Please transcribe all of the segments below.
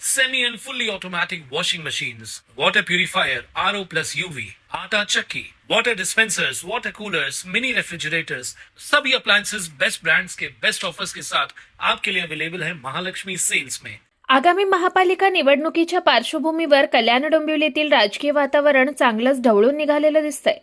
semi and fully automatic washing machines, water purifier, RO plus UV, आटा chakki, water dispensers, water coolers, mini refrigerators, सभी appliances best brands के best offers के साथ आपके लिए available है महालक्ष्मी सेल्स में आगामी महापालिका निवडणुकीच्या पार्श्वभूमीवर कल्याण डोंबिवलीतील राजकीय वातावरण चांगलंच ढवळून निघालेलं दिसतंय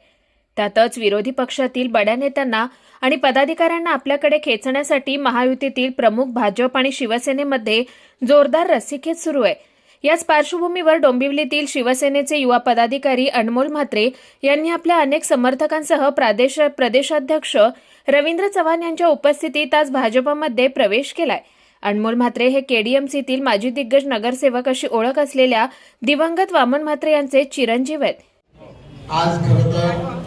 त्यातच विरोधी पक्षातील बड्या नेत्यांना आणि पदाधिकाऱ्यांना आपल्याकडे खेचण्यासाठी महायुतीतील प्रमुख भाजप आणि शिवसेनेमध्ये जोरदार रस्सीखेच सुरू आहे. याच पार्श्वभूमीवर डोंबिवलीतील शिवसेनेचे युवा पदाधिकारी अनमोल म्हात्रे यांनी आपल्या अनेक समर्थकांसह प्रादेश प्रदेशाध्यक्ष रवींद्र चव्हाण यांच्या उपस्थितीत आज भाजपमध्ये प्रवेश केलाय. अनमोल म्हात्रे हे केडीएमसीतील माजी दिग्गज नगरसेवक अशी ओळख असलेल्या दिवंगत वामन म्हात्रे यांचे चिरंजीव आहेत. आज तर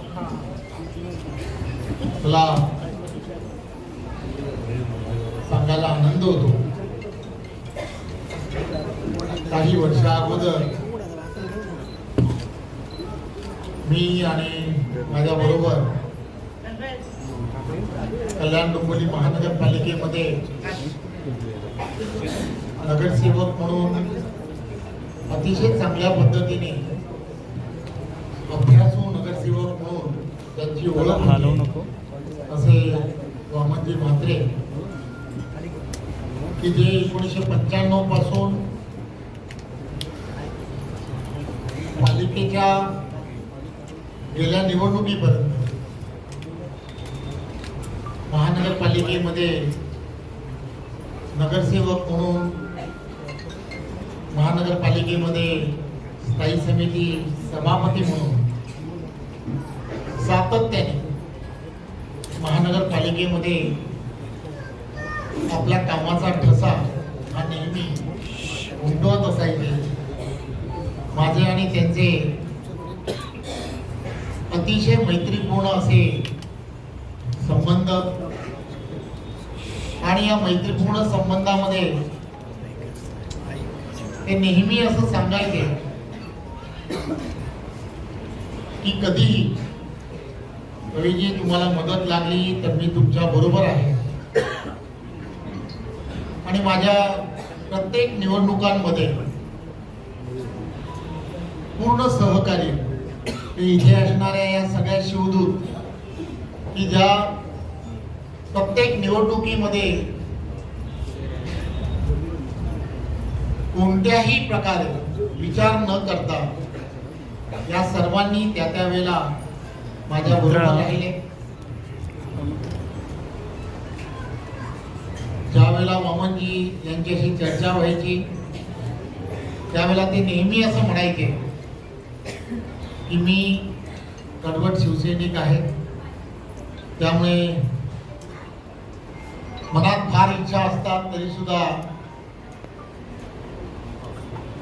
मला सांगायला आनंद होतो काही वर्षा अगोदर मी आणि माझ्या बरोबर कल्याण डोंबिवली महानगरपालिकेमध्ये नगरसेवक म्हणून अतिशय चांगल्या पद्धतीने अभ्यासू नगरसेवक म्हणून त्यांची ओळख होती. म्हणजे वामनजी म्हात्रे की जे एकोणीसशे पंच्याण्णवपासून पालिकेच्या गेल्या निवडणुकीपर्यंत महानगरपालिकेमध्ये नगरसेवक म्हणून महानगरपालिकेमध्ये स्थायी समिती सभापती म्हणून सातत्याने महानगरपालिकेमध्ये आपल्या कामाचा ठसा हा नेहमी उंडवत असायचे. माझे आणि त्यांचे अतिशय मैत्रीपूर्ण असे संबंध आणि या मैत्रीपूर्ण संबंधामध्ये ते नेहमी असं सांगायचे की कधीही रवीजी तुम्हाला मदत लागली तर मी तुमच्या बरोबर आहे. आणि माझ्या प्रत्येक निवडणुकांमध्ये पूर्ण सहकार्य इथे असणाऱ्या या सगळ्या शिवदूत की ज्या प्रत्येक निवडणुकीमध्ये कोणत्याही प्रकारे विचार न करता या सर्वांनी त्या त्या वेळेला माझ्या बरोबर राहिले. ज्या वामनजी यांच्याशी चर्चा व्हायची. त्यावेळेला ते नेहमी असं म्हणायचे की मी कडवट शिवसैनिक आहे. त्यामुळे मनात फार इच्छा असतात तरी सुद्धा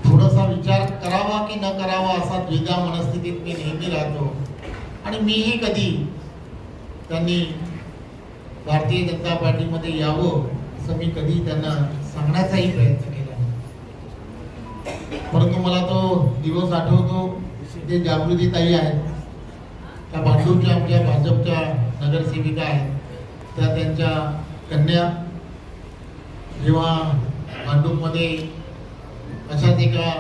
थोडासा विचार करावा की न करावा असा द्विधा मनस्थितीत मी नेहमी राहतो. आणि मीही कधी त्यांनी भारतीय जनता पार्टीमध्ये यावं असं मी कधी त्यांना सांगण्याचाही प्रयत्न केला परंतु मला तो दिवस आठवतो जे जागृती ताई आहेत त्या बांधूरच्या आमच्या भाजपच्या नगरसेविका आहेत त्या त्यांच्या कन्या जेव्हा भांडूपमध्ये अशाच एका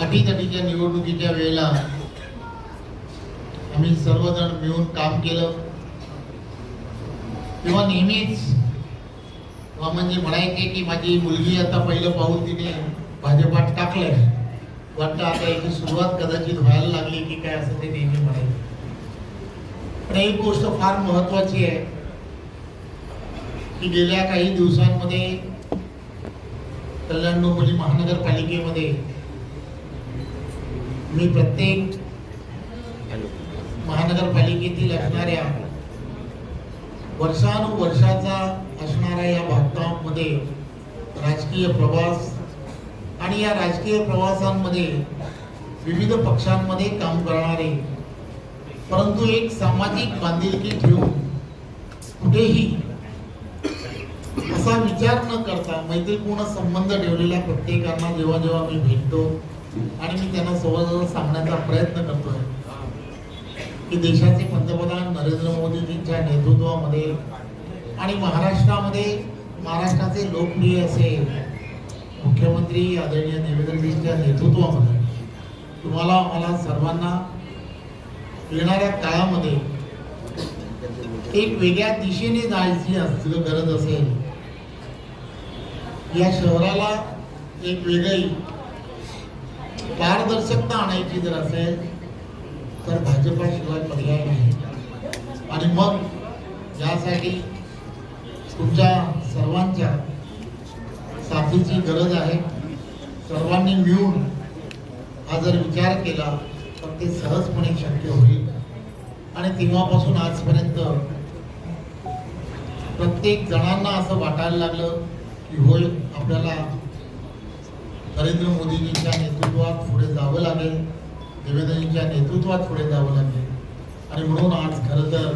अटीतटीच्या निवडणुकीच्या वेळेला आम्ही सर्वजण मिळून काम केलं. तेव्हा नेहमीच वामनजी म्हणायचे की माझी मुलगी आता पहिलं पाऊल तिने भाजपात टाकलंय. वाटतं आता याची सुरुवात कदाचित व्हायला लागली की काय असं ते नेहमी म्हणायचे. पण एक गोष्ट फार महत्वाची आहे की गेल्या काही दिवसांमध्ये कल्याण डोंबिवली महानगरपालिकेमध्ये मी प्रत्येक महानगरपालिकेतील असणाऱ्या वर्षानुवर्षाचा असणाऱ्या या भागतामध्ये राजकीय प्रवास आणि या राजकीय प्रवासांमध्ये विविध पक्षांमध्ये काम करणारे परंतु एक सामाजिक बांधिलकी ठेवून कुठेही असा विचार न करता मैत्रीपूर्ण संबंध ठेवलेल्या प्रत्येकांना जेव्हा जेव्हा मी भेटतो आणि मी त्यांना जवळ सांगण्याचा प्रयत्न करतोय की देशाचे पंतप्रधान नरेंद्र मोदीजींच्या नेतृत्वामध्ये आणि महाराष्ट्रामध्ये महाराष्ट्राचे लोकप्रिय असे मुख्यमंत्री आदरणीय देवेंद्रजींच्या नेतृत्वामध्ये. तुम्हाला मला सर्वांना येणाऱ्या काळामध्ये एक वेगळ्या दिशेने जायची असं गरज असेल या शहराला एक वेगळी पारदर्शकता आणायची जर असेल तर भाजपाशिवाय पर्याय नाही. आणि मग यासाठी तुमच्या सर्वांच्या साथीची गरज आहे. सर्वांनी मिळून हा जर विचार केला तर ते सहजपणे शक्य होईल. आणि तेव्हापासून आजपर्यंत प्रत्येक जणांना असं वाटायला लागलं की होय आपल्याला नरेंद्र मोदीजींच्या नेतृत्वात पुढे जावं लागेल. देवेंद्रजींच्या नेतृत्वात पुढे जावं लागेल. आणि म्हणून आज खरं तर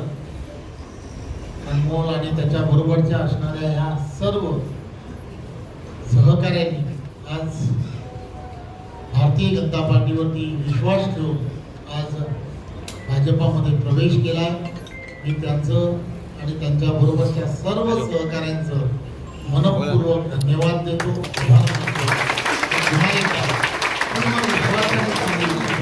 अनमोल आणि त्याच्या बरोबरच्या असणाऱ्या ह्या सर्व सहकार्यांनी आज भारतीय जनता पार्टीवरती विश्वास ठेवून आज भाजपामध्ये प्रवेश केला. मी त्यांचं आणि त्यांच्या बरोबरच्या सर्व सहकाऱ्यांचं मनपूर्वक धन्यवाद देतो. आभार मानतो. पुन्हा एकदा पूर्ण विश्वासाने